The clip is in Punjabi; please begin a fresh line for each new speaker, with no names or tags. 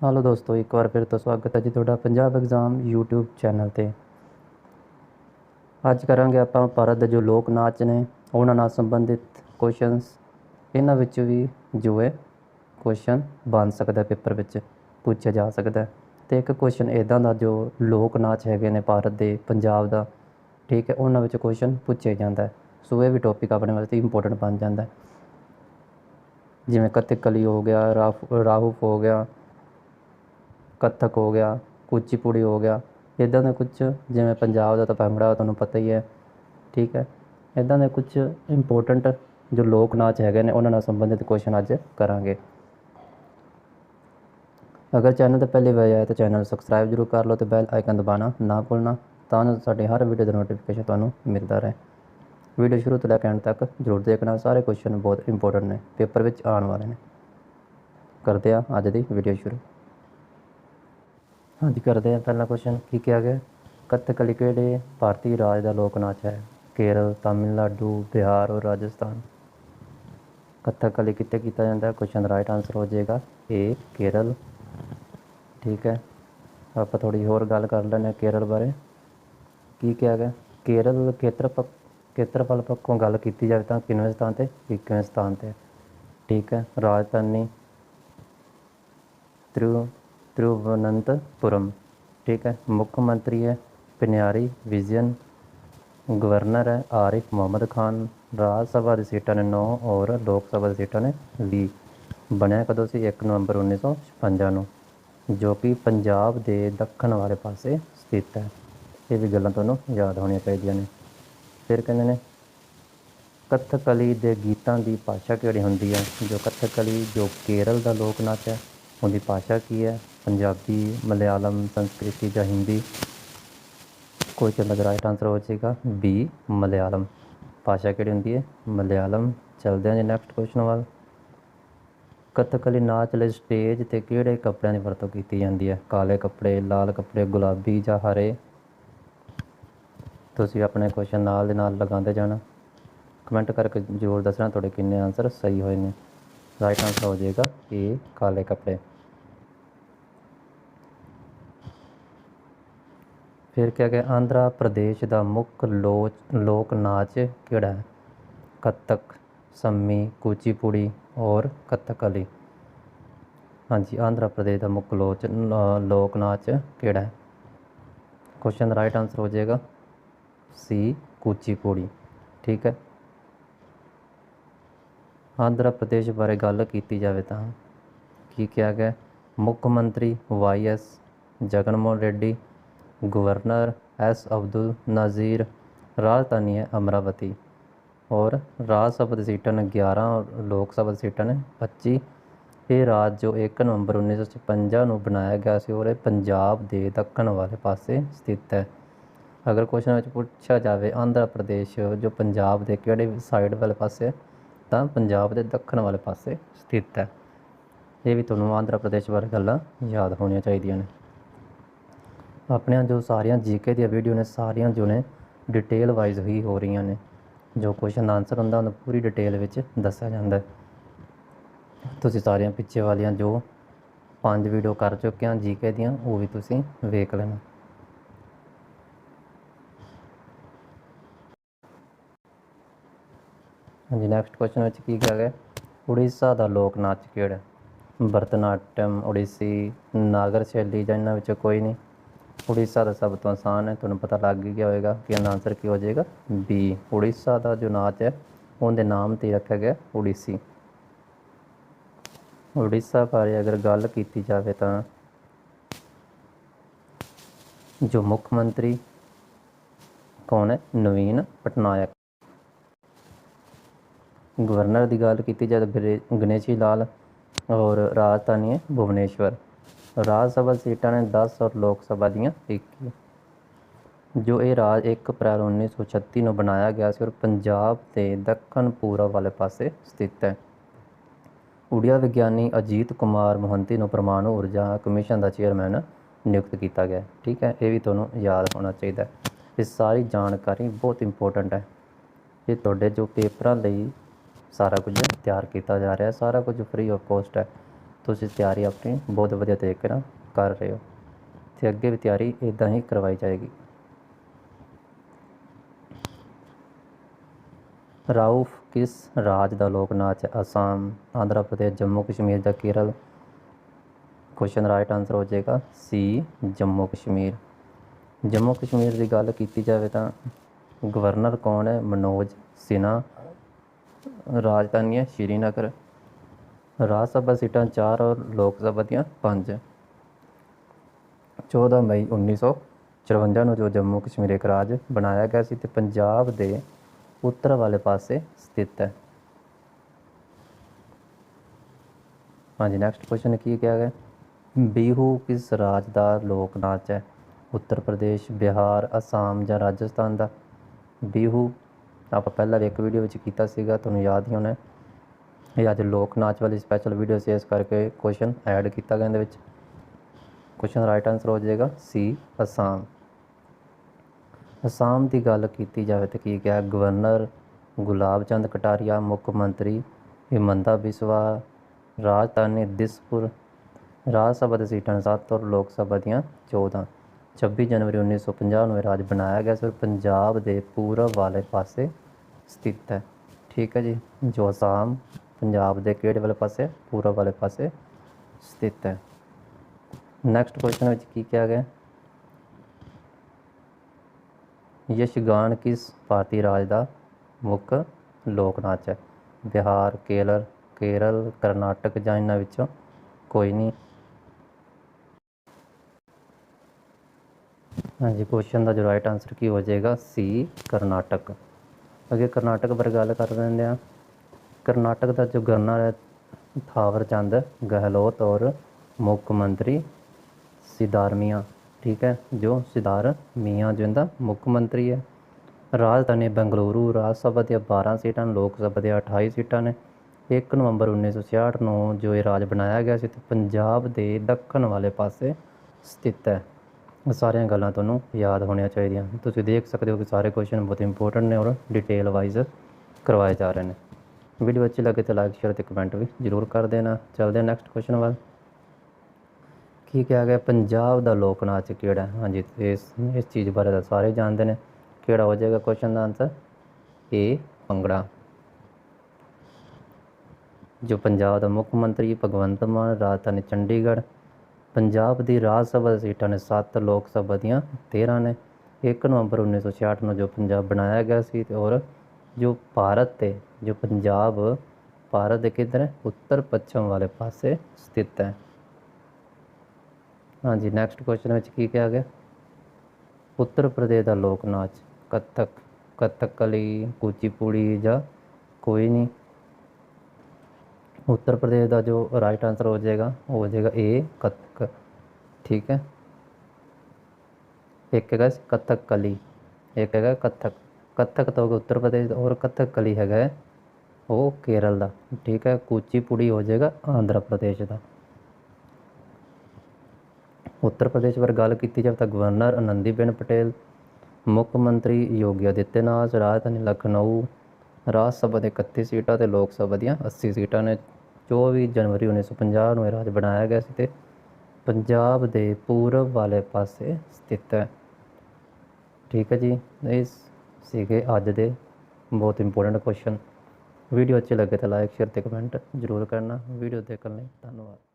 ਹੈਲੋ ਦੋਸਤੋ, ਇੱਕ ਵਾਰ ਫਿਰ ਤੋਂ ਸਵਾਗਤ ਹੈ ਜੀ ਤੁਹਾਡਾ ਪੰਜਾਬ ਐਗਜ਼ਾਮ YouTube ਚੈਨਲ ਤੇ। ਅੱਜ ਕਰਾਂਗੇ ਆਪਾਂ ਭਾਰਤ ਦੇ ਜੋ ਲੋਕ ਨਾਚ ਨੇ, ਉਹਨਾਂ ਨਾਲ ਸੰਬੰਧਿਤ ਕੁਐਸਚਨਸ ਇਹਨਾਂ ਵਿੱਚ ਵੀ ਜੋ ਹੈ ਕੁਐਸਚਨ ਬਣ ਸਕਦਾ ਪੇਪਰ ਵਿੱਚ, ਪੁੱਛਿਆ ਜਾ ਸਕਦਾ ਹੈ। ਤੇ ਇੱਕ ਕੁਐਸਚਨ ਇਦਾਂ ਦਾ ਜੋ ਲੋਕ ਨਾਚ ਹੈਗੇ ਨੇ ਭਾਰਤ ਦੇ, ਪੰਜਾਬ ਦਾ, ਠੀਕ ਹੈ, ਉਹਨਾਂ ਵਿੱਚ ਕੁਐਸਚਨ ਪੁੱਛਿਆ ਜਾਂਦਾ ਸੋ ਇਹ ਵੀ ਟੌਪਿਕ ਆਪਣੇ ਵਾਸਤੇ ਇੰਪੋਰਟੈਂਟ ਬਣ ਜਾਂਦਾ ਜਿਵੇਂ ਜਿਵੇਂ ਕਥਕਲੀ ਹੋ ਗਿਆ, ਰਾਫ ਹੋ ਗਿਆ ਕੱਥਕ ਹੋ ਗਿਆ, ਕੁਚੀਪੁੜੀ ਹੋ ਗਿਆ, ਇੱਦਾਂ ਦਾ ਕੁਝ ਜਿਵੇਂ ਪੰਜਾਬ ਦਾ ਤਾਂ ਭੰਗੜਾ ਤੁਹਾਨੂੰ ਪਤਾ ਹੀ ਹੈ, ਠੀਕ ਹੈ, ਇੱਦਾਂ ਦੇ ਕੁਝ ਇੰਪੋਰਟੈਂਟ ਜੋ ਲੋਕ ਨਾਚ ਹੈਗੇ ਨੇ ਉਹਨਾਂ ਨਾਲ ਸੰਬੰਧਿਤ ਕੁਐਸਚਨ ਅੱਜ ਕਰਾਂਗੇ। ਅਗਰ ਚੈਨਲ ਤੇ ਪਹਿਲੀ ਵਾਰ ਆਇਆ ਤਾਂ ਚੈਨਲ ਸਬਸਕ੍ਰਾਈਬ ਜ਼ਰੂਰ ਕਰ ਲਓ ਤੇ ਬੈਲ ਆਈਕਨ ਦਬਾਉਣਾ ਨਾ ਭੁੱਲਣਾ, ਤਾਂ ਜੋ ਸਾਡੇ ਹਰ ਵੀਡੀਓ ਦਾ ਨੋਟੀਫਿਕੇਸ਼ਨ ਤੁਹਾਨੂੰ ਮਿਲਦਾ ਰਹੇ। ਵੀਡੀਓ ਸ਼ੁਰੂ ਤੋਂ ਲੈ ਕੇ ਅੰਤ ਤੱਕ ਜ਼ਰੂਰ ਦੇਖਣਾ, ਸਾਰੇ ਕੁਐਸਚਨ ਬਹੁਤ ਇੰਪੋਰਟੈਂਟ ਨੇ ਪੇਪਰ ਵਿੱਚ ਆਉਣ ਵਾਲੇ ਨੇ। ਕਰਦੇ ਆ ਅੱਜ ਦੀ ਵੀਡੀਓ ਸ਼ੁਰੂ। ਹਾਂਜੀ, ਕਰਦੇ ਹਾਂ ਪਹਿਲਾ ਕੁਐਸਚਨ ਕੀ ਕਿਹਾ ਗਿਆ? ਕਥਕਲੀ ਕਿਹੜੇ ਭਾਰਤੀ ਰਾਜ ਦਾ ਲੋਕ ਨਾਚ ਹੈ? ਕੇਰਲ, ਤਾਮਿਲਨਾਡੂ, ਬਿਹਾਰ ਔਰ ਰਾਜਸਥਾਨ। ਕਥਕਲੀ ਕਿੱਥੇ ਕੀਤਾ ਜਾਂਦਾ ਹੈ? ਕੁਐਸਚਨ ਦਾ ਰਾਈਟ ਆਨਸਰ ਹੋ ਜਾਏਗਾ ਏ ਕੇਰਲ। ਠੀਕ ਹੈ। ਆਪਾਂ ਥੋੜੀ ਹੋਰ ਗੱਲ ਕਰ ਲੈਂਦੇ ਹਾਂ ਕੇਰਲ ਬਾਰੇ। ਕੀ ਕਿਹਾ ਗਿਆ? ਕੇਰਲ ਖੇਤਰਫਲ ਖੇਤਰਫਲ ਪੱਖੋਂ ਗੱਲ ਕੀਤੀ ਜਾਵੇ ਤਾਂ ਕਿੰਨਵੇਂ ਸਥਾਨ ਤੇ? 21ਵੇਂ ਸਥਾਨ ਤੇ। ਠੀਕ ਹੈ। ਰਾਜਧਾਨੀ ਤਿਰੂ ਤਿਰੂਵਨੰਤਪੁਰਮ ਠੀਕ ਹੈ ਮੁੱਖ ਮੰਤਰੀ ਹੈ ਪਿਨਿਆਰੀ ਵਿਜਨ ਗਵਰਨਰ ਹੈ ਆਰਿਫ ਮੁਹੰਮਦ ਖਾਨ ਰਾਜ ਸਭਾ ਦੀ ਸੀਟਾਂ ਨੇ 9 ਔਰ ਲੋਕ ਸਭਾ ਦੀ ਸੀਟਾਂ ਨੇ 20 ਬਣਿਆ ਕਦੋਂ ਸੀ 1 ਨਵੰਬਰ 1956 ਨੂੰ ਜੋ ਕਿ ਪੰਜਾਬ ਦੇ ਦੱਖਣ ਵਾਲੇ ਪਾਸੇ ਸਥਿਤ ਹੈ ਇਹ ਵੀ ਗੱਲਾਂ ਤੁਹਾਨੂੰ ਯਾਦ ਹੋਣੀਆਂ ਚਾਹੀਦੀਆਂ ਨੇ ਫਿਰ ਕਹਿੰਦੇ ਨੇ ਕਥਕਲੀ ਦੇ ਗੀਤਾਂ ਦੀ ਭਾਸ਼ਾ ਕਿਹੜੀ ਹੁੰਦੀ ਹੈ ਜੋ ਕਥਕਲੀ ਜੋ ਕੇਰਲ ਦਾ ਲੋਕ ਨਾਚ ਹੈ ਉਹਦੀ ਭਾਸ਼ਾ ਕੀ ਹੈ? ਪੰਜਾਬੀ, ਮਲਿਆਲਮ, ਸੰਸਕ੍ਰਿਤੀ ਜਾਂ ਹਿੰਦੀ? ਕੋਈ ਚੱਲ ਦਾ ਰਾਈਟ ਆਨਸਰ ਹੋ ਜਾਏਗਾ ਬੀ ਮਲਿਆਲਮ। ਭਾਸ਼ਾ ਕਿਹੜੀ ਹੁੰਦੀ ਹੈ? ਮਲਿਆਲਮ। ਚਲਦੇ ਹਾਂ ਜੀ ਨੈਕਸਟ ਕੁਐਸਚਨ ਵੱਲ। ਕਥਕਲੀ ਨਾਚ ਲਈ ਸਟੇਜ ਤੇ ਕਿਹੜੇ ਕੱਪੜਿਆਂ ਦੀ ਵਰਤੋਂ ਕੀਤੀ ਜਾਂਦੀ ਹੈ? ਕਾਲੇ ਕੱਪੜੇ, ਲਾਲ ਕੱਪੜੇ, ਗੁਲਾਬੀ ਜਾਂ ਹਰੇ? ਤੁਸੀਂ ਆਪਣੇ ਕੁਐਸਚਨ ਨਾਲ ਦੇ ਨਾਲ ਲਗਾਉਂਦੇ ਜਾਣਾ। ਕਮੈਂਟ ਕਰਕੇ ਜ਼ਰੂਰ ਦੱਸਣਾ ਤੁਹਾਡੇ ਕਿੰਨੇ ਆਨਸਰ ਸਹੀ ਹੋਏ ਨੇ। ਰਾਈਟ ਆਨਸਰ ਹੋ ਜਾਏਗਾ ਇਹ ਕਾਲੇ ਕੱਪੜੇ ਫਿਰ ਕਿਹਾ ਗਿਆ ਆਂਧਰਾ ਪ੍ਰਦੇਸ਼ ਦਾ ਮੁੱਖ ਲੋਚ ਲੋਕ ਨਾਚ ਕਿਹੜਾ ਹੈ ਕੱਤਕ ਸੰਮੀ ਕੁਚੀਪੁੜੀ ਔਰ ਕਥਕਲੀ ਹਾਂਜੀ ਆਂਧਰਾ ਪ੍ਰਦੇਸ਼ ਦਾ ਮੁੱਖ ਲੋਚ ਲੋਕ ਨਾਚ ਕਿਹੜਾ ਹੈ ਕੁਐਸਚਨ ਦਾ ਰਾਈਟ ਆਨਸਰ ਹੋ ਜਾਏਗਾ ਸੀ ਕੁਚੀਪੁੜੀ ਠੀਕ ਹੈ ਆਂਧਰਾ ਪ੍ਰਦੇਸ਼ ਬਾਰੇ ਗੱਲ ਕੀਤੀ ਜਾਵੇ ਤਾਂ ਕੀ ਕਿਹਾ ਗਿਆ? ਮੁੱਖ ਮੰਤਰੀ Y S Jagan Mohan Reddy, governor S Abdul Nazeer, ਰਾਜਧਾਨੀ ਹੈ ਅਮਰਾਵਤੀ ਔਰ ਰਾਜ ਸਭਾ ਦੀ ਸੀਟਾਂ ਨੇ 11 ਔਰ ਲੋਕ ਸਭਾ ਦੀ ਸੀਟਾਂ ਨੇ 25 ਇਹ ਰਾਜ ਜੋ 1 ਨਵੰਬਰ 1956 ਨੂੰ ਬਣਾਇਆ ਗਿਆ ਸੀ ਔਰ ਇਹ ਪੰਜਾਬ ਦੇ ਦੱਖਣ ਵਾਲੇ ਪਾਸੇ ਸਥਿਤ ਹੈ। ਅਗਰ ਕੁਐਸਚਨ ਵਿੱਚ ਪੁੱਛਿਆ ਜਾਵੇ, ਆਂਧਰਾ ਪ੍ਰਦੇਸ਼ ਜੋ ਪੰਜਾਬ ਦੇ ਕਿਹੜੇ ਸਾਈਡ ਵਾਲੇ ਪਾਸੇ ਤਾਂ ਪੰਜਾਬ ਦੇ ਦੱਖਣ ਵਾਲੇ ਪਾਸੇ ਸਥਿਤ ਹੈ। ਇਹ ਵੀ ਤੁਹਾਨੂੰ ਆਂਧਰਾ ਪ੍ਰਦੇਸ਼ ਬਾਰੇ ਗੱਲਾਂ ਯਾਦ ਹੋਣੀਆਂ ਚਾਹੀਦੀਆਂ ਨੇ। ਆਪਣੀਆਂ ਜੋ ਸਾਰੀਆਂ ਜੀਕੇ ਦੀਆਂ ਵੀਡੀਓ ਨੇ, ਸਾਰੀਆਂ ਜੋ ਨੇ ਡਿਟੇਲ ਵਾਈਜ਼ ਹੀ ਹੋ ਰਹੀਆਂ ਨੇ। ਜੋ ਕੁਐਸਚਨ ਦਾ ਆਨਸਰ ਹੁੰਦਾ, ਉਹਨੂੰ ਪੂਰੀ ਡਿਟੇਲ ਵਿੱਚ ਦੱਸਿਆ ਜਾਂਦਾ ਤੁਸੀਂ ਸਾਰੀਆਂ ਪਿੱਛੇ ਵਾਲੀਆਂ ਜੋ ਪੰਜ ਵੀਡੀਓ ਕਰ ਚੁੱਕੇ ਹਾਂ ਜੀਕੇ ਦੀਆਂ, ਉਹ ਵੀ ਤੁਸੀਂ ਵੇਖ ਲੈਣਾ। ਹਾਂਜੀ ਨੈਕਸਟ ਕੁਐਸਚਨ ਵਿੱਚ ਕੀ ਕਿਹਾ ਗਿਆ ਉੜੀਸਾ ਦਾ ਲੋਕ ਨਾਚ ਕਿਹੜਾ ਹੈ? ਭਰਤਨਾਟਿਅਮ, ਉੜੀਸੀ, ਨਾਗਰ ਸ਼ੈਲੀ ਜਾਂ ਇਹਨਾਂ ਵਿੱਚੋਂ ਕੋਈ ਨਹੀਂ? ਉੜੀਸਾ ਦਾ ਸਭ ਤੋਂ ਆਸਾਨ ਹੈ, ਤੁਹਾਨੂੰ ਪਤਾ ਲੱਗ ਹੀ ਗਿਆ ਹੋਵੇਗਾ ਕਿ ਇਹਦਾ ਆਨਸਰ ਕੀ ਹੋ ਜਾਏਗਾ? ਬੀ ਉੜੀਸਾ ਦਾ ਜੋ ਨਾਚ ਹੈ, ਉਹਦੇ ਨਾਮ ਤੇ ਰੱਖਿਆ ਗਿਆ ਉੜੀਸੀ। ਉੜੀਸਾ ਬਾਰੇ ਅਗਰ ਗੱਲ ਕੀਤੀ ਜਾਵੇ ਤਾਂ ਜੋ ਮੁੱਖ ਮੰਤਰੀ ਕੌਣ ਹੈ? ਨਵੀਨ ਪਟਨਾਇਕ। ਗਵਰਨਰ ਦੀ ਗੱਲ ਕੀਤੀ ਜਾਵੇ ਗਰੇ- ਗਣੇਸ਼ੀ ਲਾਲ ਔਰ ਰਾਜਧਾਨੀ ਹੈ ਭੁਵਨੇਸ਼ਵਰ। ਰਾਜ ਸਭਾ ਸੀਟਾਂ ਨੇ 10 ਔਰ ਲੋਕ ਸਭਾ ਦੀਆਂ 21 ਜੋ ਇਹ ਰਾਜ 1 ਅਪ੍ਰੈਲ 1936 ਨੂੰ ਬਣਾਇਆ ਗਿਆ ਸੀ ਔਰ ਪੰਜਾਬ ਦੇ ਦੱਖਣ ਪੂਰਬ ਵਾਲੇ ਪਾਸੇ ਸਥਿਤ ਹੈ। ਉੜੀਆ ਵਿਗਿਆਨੀ ਅਜੀਤ ਕੁਮਾਰ ਮੋਹੰਤੀ ਨੂੰ ਪਰਮਾਣੂ ਊਰਜਾ ਕਮਿਸ਼ਨ ਦਾ ਚੇਅਰਮੈਨ ਨਿਯੁਕਤ ਕੀਤਾ ਗਿਆ। ਠੀਕ ਹੈ, ਇਹ ਵੀ ਤੁਹਾਨੂੰ ਯਾਦ ਹੋਣਾ ਚਾਹੀਦਾ ਹੈ। ਇਹ ਸਾਰੀ ਜਾਣਕਾਰੀ ਬਹੁਤ ਇੰਪੋਰਟੈਂਟ ਹੈ। ਇਹ ਤੁਹਾਡੇ ਜੋ ਪੇਪਰਾਂ ਲਈ ਸਾਰਾ ਕੁਝ ਤਿਆਰ ਕੀਤਾ ਜਾ ਰਿਹਾ, ਸਾਰਾ ਕੁਝ ਫ੍ਰੀ ਆਫ ਕੋਸਟ ਹੈ। ਤੁਸੀਂ ਤਿਆਰੀ ਆਪਣੀ ਬਹੁਤ ਵਧੀਆ ਤਰੀਕੇ ਨਾਲ ਕਰ ਰਹੇ ਹੋ ਤੇ ਅੱਗੇ ਵੀ ਤਿਆਰੀ ਇਦਾਂ ਹੀ ਕਰਵਾਈ ਜਾਏਗੀ। ਰਾਊਫ ਕਿਸ ਰਾਜ ਦਾ ਲੋਕ ਨਾਚ ਹੈ? ਅਸਾਮ, ਆਂਧਰਾ ਪ੍ਰਦੇਸ਼, ਜੰਮੂ ਕਸ਼ਮੀਰ ਜਾਂ ਕੇਰਲ? ਕੁਐਸਚਨ ਰਾਈਟ ਆਨਸਰ ਹੋ ਜਾਏਗਾ ਸੀ ਜੰਮੂ ਕਸ਼ਮੀਰ। ਜੰਮੂ ਕਸ਼ਮੀਰ ਦੀ ਗੱਲ ਕੀਤੀ ਜਾਵੇ ਤਾਂ ਗਵਰਨਰ ਕੌਣ ਹੈ? ਮਨੋਜ ਸਿਨਹਾ ਰਾਜਧਾਨੀ ਹੈ ਸ਼੍ਰੀਨਗਰ, ਰਾਜ ਸਭਾ ਸੀਟਾਂ 4 ਔਰ ਲੋਕ ਸਭਾ ਦੀਆਂ 5 14 ਮਈ 1954 ਨੂੰ ਜੋ ਜੰਮੂ ਕਸ਼ਮੀਰ ਇੱਕ ਰਾਜ ਬਣਾਇਆ ਗਿਆ ਸੀ ਤੇ ਪੰਜਾਬ ਦੇ ਉੱਤਰ ਵਾਲੇ ਪਾਸੇ ਸਥਿਤ ਹੈ। ਹਾਂਜੀ ਨੈਕਸਟ ਕੁਐਸਚਨ ਕੀ ਕਿਹਾ ਗਿਆ? ਬੀਹੂ ਕਿਸ ਰਾਜ ਦਾ ਲੋਕ ਨਾਚ ਹੈ? ਉੱਤਰ ਪ੍ਰਦੇਸ਼, ਬਿਹਾਰ, ਅਸਾਮ ਜਾਂ ਰਾਜਸਥਾਨ ਦਾ? ਬੀਹੂ ਆਪਾਂ ਪਹਿਲਾਂ ਵੀ ਇੱਕ ਵੀਡੀਓ ਵਿੱਚ ਕੀਤਾ ਸੀਗਾ, ਤੁਹਾਨੂੰ ਯਾਦ ਹੀ ਹੋਣਾ ਹੈ। ਇਹ ਅੱਜ ਲੋਕ ਨਾਚ ਵਾਲੀ ਸਪੈਸ਼ਲ ਵੀਡੀਓ ਸੀ, ਇਸ ਕਰਕੇ ਕੁਐਸਚਨ ਐਡ ਕੀਤਾ ਗਿਆ ਇਹਦੇ ਵਿੱਚ। ਕੁਐਸਚਨ ਰਾਈਟ ਆਨਸਰ ਹੋ ਜਾਏਗਾ ਸੀ ਅਸਾਮ ਅਸਾਮ ਦੀ ਗੱਲ ਕੀਤੀ ਜਾਵੇ ਤਾਂ ਕੀ ਕਿਹਾ? ਗਵਰਨਰ ਗੁਲਾਬ ਚੰਦ ਕਟਾਰੀਆ, ਮੁੱਖ ਮੰਤਰੀ ਹਿਮੰਤਾ ਬਿਸਵਾ, ਰਾਜਧਾਨੀ ਦਿਸਪੁਰ। ਰਾਜ ਸਭਾ ਦੇ ਸੀਟਾਂ 7 ਔਰ ਲੋਕ ਸਭਾ ਦੀਆਂ 14 26 ਜਨਵਰੀ 1950 ਨੂੰ ਇਹ ਰਾਜ ਬਣਾਇਆ ਗਿਆ ਸੀ ਪੰਜਾਬ ਦੇ ਪੂਰਬ ਵਾਲੇ ਪਾਸੇ ਸਥਿਤ ਹੈ। ਠੀਕ ਹੈ ਜੀ, ਜੋ ਅਸਾਮ ਪੰਜਾਬ ਦੇ ਕਿਹੜੇ ਵਾਲੇ ਪਾਸੇ, ਪੂਰਬ ਵਾਲੇ ਪਾਸੇ ਸਥਿਤ ਹੈ। ਨੈਕਸਟ ਕੁਐਸਚਨ ਵਿੱਚ ਕੀ ਕਿਹਾ ਗਿਆ? ਯਸ਼ਗਾਨ ਕਿਸ ਭਾਰਤੀ ਰਾਜ ਦਾ ਮੁੱਖ ਲੋਕ ਨਾਚ ਹੈ? ਬਿਹਾਰ, ਕੇਰਲ ਕੇਰਲ, ਕਰਨਾਟਕ ਜਾਂ ਇਹਨਾਂ ਵਿੱਚੋਂ ਕੋਈ ਨਹੀਂ। ਹਾਂਜੀ ਕੁਐਸਚਨ ਦਾ ਜੋ ਰਾਈਟ ਆਨਸਰ ਕੀ ਹੋ ਜਾਏਗਾ? ਸੀ ਕਰਨਾਟਕ। ਅੱਗੇ ਕਰਨਾਟਕ ਬਾਰੇ ਗੱਲ ਕਰ ਲੈਂਦੇ ਆ ਕਰਨਾਟਕ ਦਾ ਜੋ ਗਵਰਨਰ ਹੈ, ਥਾਵਰ ਚੰਦ, ਗਹਿਲੋਤ ਔਰ ਮੁੱਖ ਮੰਤਰੀ ਸਿਦਾਰਮੀਆ ਠੀਕ ਹੈ? ਜੋ ਸਿਦਾਰ ਮੀਆਂ ਜੋ ਇਹਦਾ ਮੁੱਖ ਮੰਤਰੀ ਹੈ। ਰਾਜਧਾਨੀ ਬੰਗਲੁਰੂ, ਰਾਜ ਸਭਾ ਦੀਆਂ 12 ਸੀਟਾਂ, ਲੋਕ ਸਭਾ ਦੀਆਂ 28 ਸੀਟਾਂ ਨੇ। 1 ਨਵੰਬਰ 1966 ਨੂੰ ਜੋ ਇਹ ਰਾਜ ਬਣਾਇਆ ਗਿਆ ਸੀ, ਤੇ ਪੰਜਾਬ ਦੇ ਦੱਖਣ ਵਾਲੇ ਪਾਸੇ ਸਥਿਤ ਹੈ। ਸਾਰੀਆਂ ਗੱਲਾਂ ਤੁਹਾਨੂੰ ਯਾਦ ਹੋਣੀਆਂ ਚਾਹੀਦੀਆਂ। ਤੁਸੀਂ ਦੇਖ ਸਕਦੇ ਹੋ ਕਿ ਸਾਰੇ ਕੁਐਸਚਨ ਬਹੁਤ ਇੰਪੋਰਟੈਂਟ ਨੇ ਔਰ ਡਿਟੇਲ ਵਾਈਜ਼ ਕਰਵਾਏ ਜਾ ਰਹੇ ਨੇ। ਵੀਡੀਓ ਅੱਛੀ ਲੱਗੇ ਤਾਂ ਲਾਈਕ ਸ਼ੇਅਰ ਤੇ ਕਮੈਂਟ ਵੀ ਜ਼ਰੂਰ ਕਰ ਦੇਣਾ। ਚੱਲਦੇ ਹਾਂ ਨੈਕਸਟ ਕੁਐਸਚਨ ਵੱਲ। ਕੀ ਕਿਹਾ ਗਿਆ, ਪੰਜਾਬ ਦਾ ਲੋਕ ਨਾਚ ਕਿਹੜਾ ਹੈ? ਹਾਂਜੀ, ਇਸ ਇਸ ਚੀਜ਼ ਬਾਰੇ ਤਾਂ ਸਾਰੇ ਜਾਣਦੇ ਨੇ। ਕਿਹੜਾ ਹੋ ਜਾਏਗਾ ਕੁਐਸਚਨ ਦਾ ਆਨਸਰ ਏ ਭੰਗੜਾ। ਜੋ ਪੰਜਾਬ ਦਾ ਮੁੱਖ ਮੰਤਰੀ ਭਗਵੰਤ ਮਾਨ, ਰਾਜਧਾਨੀ ਚੰਡੀਗੜ੍ਹ ਪੰਜਾਬ ਦੀ ਰਾਜ ਸਭਾ ਦੀ ਸੀਟਾਂ ਨੇ 7 ਲੋਕ ਸਭਾ ਦੀਆਂ 13 ਨੇ। 1 ਨਵੰਬਰ 1966 ਨੂੰ ਜੋ ਪੰਜਾਬ ਬਣਾਇਆ ਗਿਆ ਸੀ ਤੇ ਔਰ ਜੋ ਭਾਰਤ ਤੇ ਜੋ ਪੰਜਾਬ, ਭਾਰਤ ਦੇ ਕਿੱਧਰ ਹੈ? ਉੱਤਰ ਪੱਛਮ ਵਾਲੇ ਪਾਸੇ ਸਥਿਤ ਹੈ। ਹਾਂਜੀ ਨੈਕਸਟ ਕੁਐਸਚਨ ਵਿੱਚ ਕੀ ਕਿਹਾ ਗਿਆ? ਉੱਤਰ ਪ੍ਰਦੇਸ਼ ਦਾ ਲੋਕ ਨਾਚ, ਕਥਕ, ਕਥਕਲੀ, ਕੁਚੀਪੁੜੀ ਜਾਂ ਕੋਈ ਨਹੀਂ। ਉੱਤਰ ਪ੍ਰਦੇਸ਼ ਦਾ ਜੋ ਰਾਈਟ ਆਨਸਰ ਹੋ ਜਾਏਗਾ, ਉਹ ਹੋ ਜਾਏਗਾ ਏ ਕਥਕ, ਠੀਕ ਹੈ? ਇੱਕ ਹੈਗਾ ਕਥਕ ਕਲੀ, ਇੱਕ ਹੈਗਾ ਕਥਕ ਕਥਕ ਤਾਂ ਉੱਤਰ ਪ੍ਰਦੇਸ਼ ਦਾ ਔਰ ਕਥਕ ਕਲੀ ਹੈਗਾ ਹੈ, ਉਹ ਕੇਰਲ ਦਾ, ਠੀਕ ਹੈ? ਕੁਚੀਪੁੜੀ ਹੋ ਜਾਏਗਾ ਆਂਧਰਾ ਪ੍ਰਦੇਸ਼ ਦਾ। ਉੱਤਰ ਪ੍ਰਦੇਸ਼ ਬਾਰੇ ਗੱਲ ਕੀਤੀ ਜਾਵੇ ਤਾਂ ਗਵਰਨਰ ਆਨੰਦੀਬੇਨ ਪਟੇਲ, ਮੁੱਖ ਮੰਤਰੀ ਯੋਗੀ ਆਦਿੱਤਿਆਨਾਥ, ਰਾਜਧਾਨੀ ਲਖਨਊ, ਰਾਜ ਸਭਾ ਦੇ 31 ਸੀਟਾਂ ਤੇ ਲੋਕ ਸਭਾ ਦੀਆਂ 80 ਸੀਟਾਂ ਨੇ 24 ਜਨਵਰੀ 1950 ਨੂੰ ਇਹ ਰਾਜ ਬਣਾਇਆ ਗਿਆ ਸੀ ਤੇ ਪੰਜਾਬ ਦੇ ਪੂਰਬ ਵਾਲੇ ਪਾਸੇ ਸਥਿਤ ਹੈ। ਠੀਕ ਹੈ ਜੀ, ਇਹ ਸੀਗੇ ਅੱਜ ਦੇ ਬਹੁਤ ਇੰਪੋਰਟੈਂਟ ਕੁਐਸਚਨ ਵੀਡੀਓ ਅੱਛੀ ਲੱਗੇ ਤਾਂ ਲਾਈਕ ਸ਼ੇਅਰ ਤੇ ਕਮੈਂਟ ਜ਼ਰੂਰ ਕਰਨਾ। ਵੀਡੀਓ ਦੇਖਣ ਲਈ ਧੰਨਵਾਦ।